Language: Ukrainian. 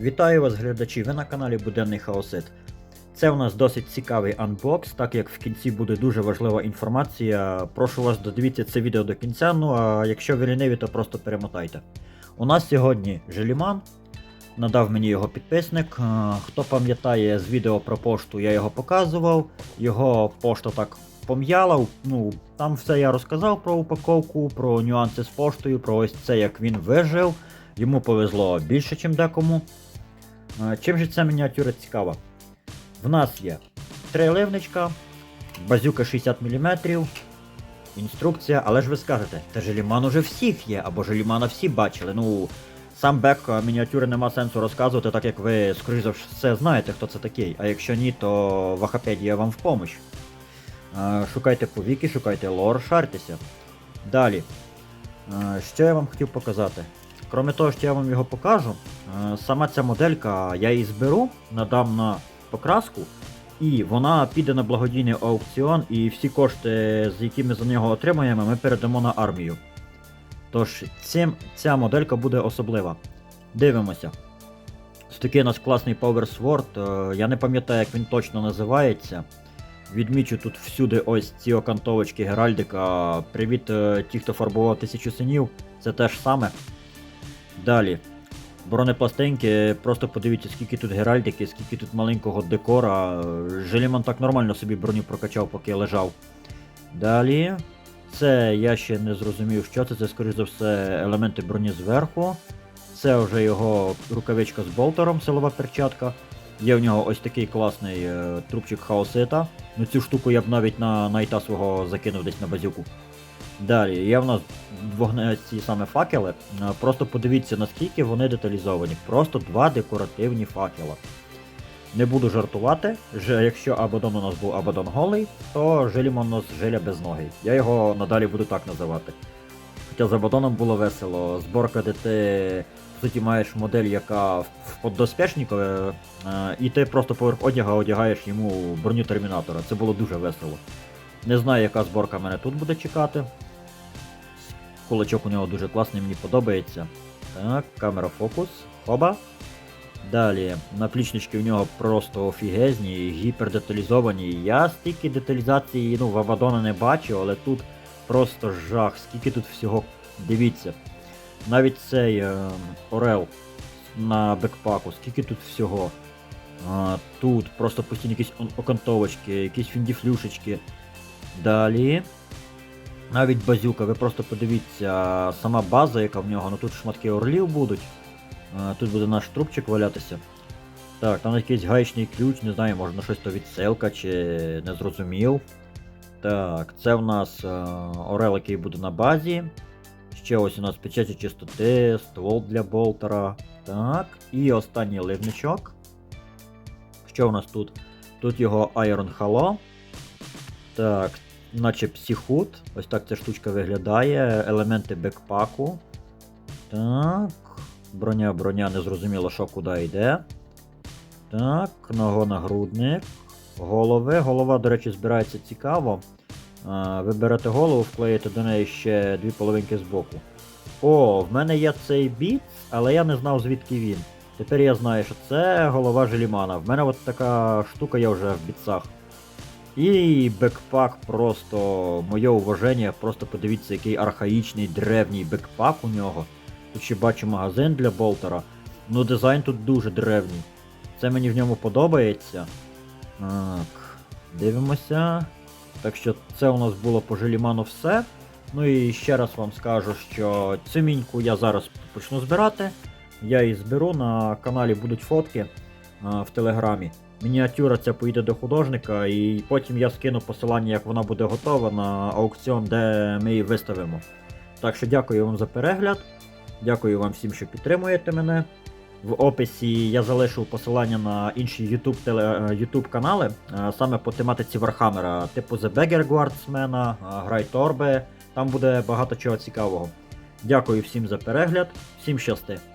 Вітаю вас, глядачі! Ви на каналі Буденний Хаосит. Це у нас досить цікавий анбокс, так як в кінці буде дуже важлива інформація. Прошу вас додивіться це відео до кінця. Ну а якщо ви ліниві, то просто перемотайте. У нас сьогодні Желіман. Надав мені його підписник. Е, Хто пам'ятає з відео про пошту, я його показував. Його пошта так пом'яла. Ну, там все я розказав про упаковку, про нюанси з поштою, про ось це, як він вижив. Йому повезло більше, ніж декому. Чим же ця мініатюра цікава? В нас є три ливничка, базюка 60 мм, інструкція, але ж ви скажете, та Желіман уже всіх є, або Желімана всі бачили. Ну, сам бек мініатюри нема сенсу розказувати, так як ви, скоріш за все, знаєте, хто це такий. А якщо ні, то Вахапедія вам в помощь. Шукайте по віки, шукайте лор, шартеся. Далі. Що я вам хотів показати? Кроме того, що я вам його покажу, е, сама ця моделька, я її зберу, надам на покраску, і вона піде на благодійний аукціон, і всі кошти, з які ми за нього отримаємо, ми передамо на армію. Тож, цим, ця моделька буде особлива. Дивимося. Ось такий у нас класний Power Sword. е, Я не пам'ятаю, як він точно називається. Відмічу тут всюди ось ці окантовочки Геральдика. Привіт, е, ті, хто фарбував тисячу синів. Це те ж саме. Далі. Бронепластинки, просто подивіться, скільки тут геральдики, скільки тут маленького декора. Желіман так нормально собі броню прокачав, поки лежав. Далі. Це я ще не зрозумів, що це. Це, скоріш за все, елементи броні зверху. Це вже його рукавичка з болтером, силова перчатка. Є в нього ось такий класний е, трубчик хаосита. Ну цю штуку я б навіть на найта свого закинув десь на базюку. Далі, є в нас вогне ці саме факели. Е, Просто подивіться, наскільки вони деталізовані. Просто два декоративні факела. Не буду жартувати, якщо Абадон у нас був Абадон голий, то Желімон у нас Желя без ноги. Я його надалі буду так називати. Хоча з Абадоном було весело. Зборка, де ти в суті маєш модель, яка в поддоспешнику, е, і ти просто поверх одяга одягаєш йому броню термінатора. Це було дуже весело. Не знаю, яка зборка мене тут буде чекати. Кулачок у нього дуже класний, мені подобається. Так, камера фокус. Хоба. Далі, наплічнички в нього просто офігезні, гіпердеталізовані. Я стільки деталізації ну, в Авадона не бачу, але тут просто жах, скільки тут всього. Дивіться. Навіть цей е, Орел на бекпаку, скільки тут всього. А, тут просто постійно якісь окантовочки, якісь фіндіфлюшечки. Далі. Навіть базюка, ви просто подивіться, сама база, яка в нього, ну тут шматки орлів будуть. Тут буде наш трубчик валятися. Так, там якийсь гаечний ключ, не знаю, може на щось то відсилка чи не зрозумів. Так, це в нас е, орел, який буде на базі. Ще ось у нас печаті чистоти, ствол для болтера. Так, і останній ливничок. Що у нас тут? Тут його Iron Halo. Так, наче психут. Ось так ця штучка виглядає. Елементи бекпаку. Так. Броня, броня, не зрозуміло, що куди йде. Так, нагонагрудник. Голови. Голова, до речі, збирається цікаво. Ви берете голову, вклеїте до неї ще дві половинки збоку. О, в мене є цей біт, але я не знав звідки він. Тепер я знаю, що це голова Желімана. В мене от така штука є вже в бітсах. І бекпак просто моє уваження, просто подивіться, який архаїчний древній бекпак у нього. Тут ще бачу магазин для болтера. Ну дизайн тут дуже древній. Це мені в ньому подобається. Так, дивимося. Так що це у нас було по Желіману все. Ну і ще раз вам скажу, що цю міньку я зараз почну збирати. Я її зберу, на каналі будуть фотки в телеграмі. Мініатюра ця поїде до художника, і потім я скину посилання, як вона буде готова на аукціон, де ми її виставимо. Так що дякую вам за перегляд. Дякую вам всім, що підтримуєте мене. В описі я залишу посилання на інші YouTube, е, канали, е, саме по тематиці Вархаммера, типу The Beggar Guardsman, Грай Торби. Там буде багато чого цікавого. Дякую всім за перегляд, всім щасти!